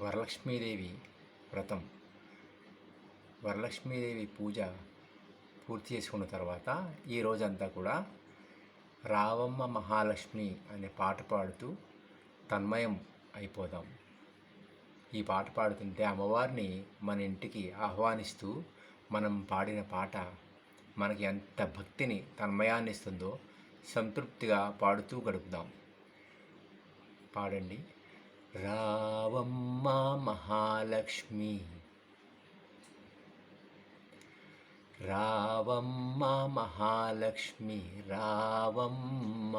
వరలక్ష్మీదేవి వ్రతం. వరలక్ష్మీదేవి పూజ పూర్తి చేసుకున్న తర్వాత ఈ రోజంతా కూడా రావమ్మ మహాలక్ష్మి అనే పాట పాడుతూ తన్మయం అయిపోదాం. ఈ పాట పాడుతుంటే అమ్మవారిని మన ఇంటికి ఆహ్వానిస్తూ మనం పాడిన పాట మనకి ఎంత భక్తిని తన్మయాన్ని ఇస్తుందో సంతృప్తిగా పాడుతూ గడుపుదాం. పాడండి. రా మహాలక్ష్మి. రావమ్మ మహాలక్ష్మి రావమ్మ.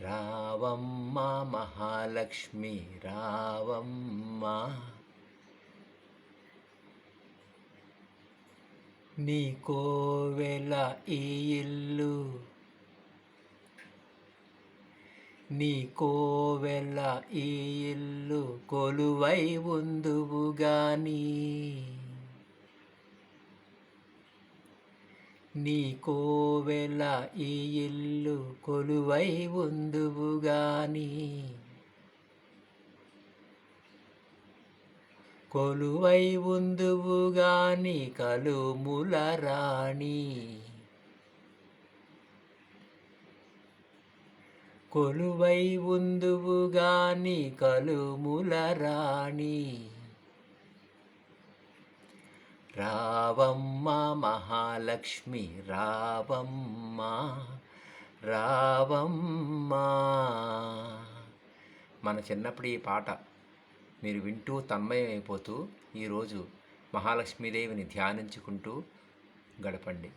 రావమ్మ మహాలక్ష్మి రావమ్మ. నీ కోవెల ఈ ఇల్లు నీ కోవెల ఈ ఇల్లు కొలువై ఉందువుగాని నీ. కోవెల ఈ ఇల్లు కొలువై ఉందువుగాని కొలువై ఉందువుగాని కలుముల రాణి. కొలువై ఉందువుగాని కలుముల రాణి. రావమ్మ మహాలక్ష్మి రావమ్మ రావమ్మ. మన చిన్నప్పుడు ఈ పాట మీరు వింటూ తన్మయం అయిపోతూ ఈరోజు మహాలక్ష్మీదేవిని ధ్యానించుకుంటూ గడపండి.